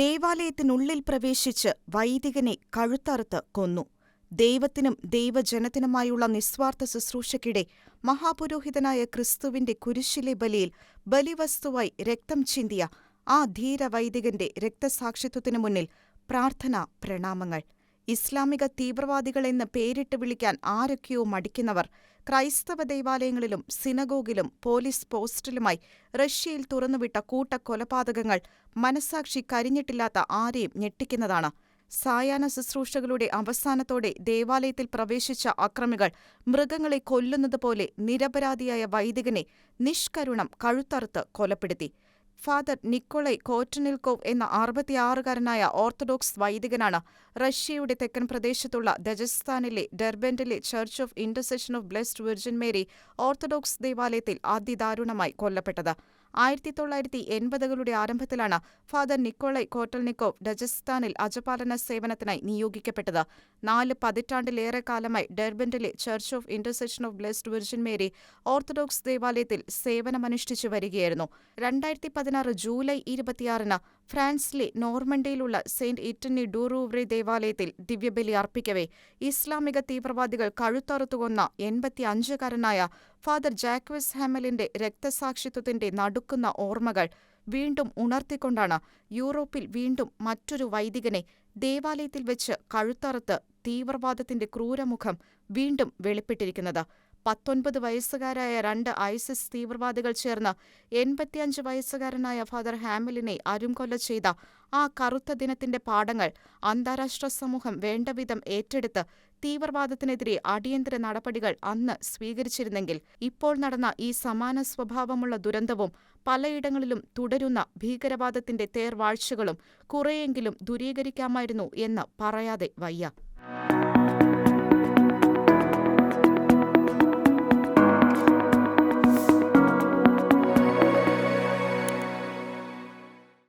ദേവാലയത്തിനുള്ളിൽ പ്രവേശിച്ച് വൈദികനെ കഴുത്തറുത്ത് കൊന്നു. ദൈവത്തിനും ദൈവജനത്തിനുമായുള്ള നിസ്വാർത്ഥ ശുശ്രൂഷയ്ക്കിടെ മഹാപുരോഹിതനായ ക്രിസ്തുവിന്റെ കുരിശിലെ ബലിയിൽ ബലിവസ്തുവായി രക്തം ചിന്തിയ ആ ധീരവൈദികന്റെ രക്തസാക്ഷിത്വത്തിനു മുന്നിൽ പ്രാർത്ഥനാ പ്രണാമങ്ങൾ. ഇസ്ലാമിക തീവ്രവാദികൾ എന്ന് പേരിട്ട് വിളിക്കാൻ ആരൊക്കെയോ മടിക്കുന്നവർ ക്രൈസ്തവ ദേവാലയങ്ങളിലും സിനഗോഗിലും പോലീസ് പോസ്റ്റിലുമായി റഷ്യയിൽ തുറന്നുവിട്ട കൂട്ടക്കൊലപാതകങ്ങൾ മനസാക്ഷി കരിഞ്ഞിട്ടില്ലാത്ത ആരെയും ഞെട്ടിക്കുന്നതാണ്. സായാഹ്ന ശുശ്രൂഷകളുടെ അവസാനത്തോടെ ദേവാലയത്തിൽ പ്രവേശിച്ച അക്രമികൾ മൃഗങ്ങളെ കൊല്ലുന്നതുപോലെ നിരപരാധിയായ വൈദികനെ നിഷ്കരുണം കഴുത്തറുത്ത് കൊലപ്പെടുത്തി. ഫാദർ നിക്കോളൈ കോറ്റനിൽകോവ് എന്ന അറുപത്തിയാറുകാരനായ ഓർത്തഡോക്സ് വൈദികനാണ് റഷ്യയുടെ തെക്കൻ പ്രദേശത്തുള്ള ദജസ്ഥാനിലെ ഡെർബൻഡിലെ church of intercession of blessed virgin Mary orthodox ദേവാലയത്തിൽ അതിദാരുണമായി കൊല്ലപ്പെട്ടത്. ആയിരത്തിത്തൊള്ളായിരത്തി എൺപതുകളുടെ ആരംഭത്തിലാണ് ഫാദർ നിക്കോളൈ കോട്ടൽനിക്കോവ് ഡജസ്ഥാനിൽ അജപാലന സേവനത്തിനായി നിയോഗിക്കപ്പെട്ടത്. നാല് പതിറ്റാണ്ടിലേറെ കാലമായി ഡർബൻഡിലെ church of intersection of blessed virgin Mary orthodox ദേവാലയത്തിൽ സേവനമനുഷ്ഠിച്ചു വരികയായിരുന്നു. രണ്ടായിരത്തി പതിനാറ് ജൂലൈ ഇരുപത്തിയാറിന് ഫ്രാൻസിലെ നോർമണ്ടിയിലുള്ള സെന്റ് ഇറ്റനി ഡൂറൂവ്രെ ദേവാലയത്തിൽ ദിവ്യബലി അർപ്പിക്കവേ ഇസ്ലാമിക തീവ്രവാദികൾ കഴുത്തറുത്തുകൊന്ന എൺപത്തിയഞ്ചുകാരനായ ഫാദർ ജാക്വസ് ഹാമലിന്റെ രക്തസാക്ഷിത്വത്തിന്റെ നടുക്കുന്ന ഓർമ്മകൾ വീണ്ടും ഉണർത്തിക്കൊണ്ടാണ് യൂറോപ്പിൽ വീണ്ടും മറ്റൊരു വൈദികനെ ദേവാലയത്തിൽ വെച്ച് കഴുത്തറുത്ത് തീവ്രവാദത്തിന്റെ ക്രൂരമുഖം വീണ്ടും വെളിപ്പെട്ടിരിക്കുന്നത്. പത്തൊൻപത് വയസ്സുകാരായ രണ്ട് ഐസിസ് തീവ്രവാദികൾ ചേർന്ന് എൺപത്തിയഞ്ച് വയസ്സുകാരനായ ഫാദർ ഹാമിലിനെ അരുംകൊല ചെയ്ത ആ കറുത്ത ദിനത്തിന്റെ പാഠങ്ങൾ അന്താരാഷ്ട്ര സമൂഹം വേണ്ടവിധം ഏറ്റെടുത്ത് തീവ്രവാദത്തിനെതിരെ അടിയന്തര നടപടികൾ അന്ന് സ്വീകരിച്ചിരുന്നെങ്കിൽ ഇപ്പോൾ നടന്ന ഈ സമാന സ്വഭാവമുള്ള ദുരന്തവും പലയിടങ്ങളിലും തുടരുന്ന ഭീകരവാദത്തിന്റെ തേർവാഴ്ചകളും കുറെയെങ്കിലും ദുരീകരിക്കാമായിരുന്നു എന്ന് പറയാതെ വയ്യ.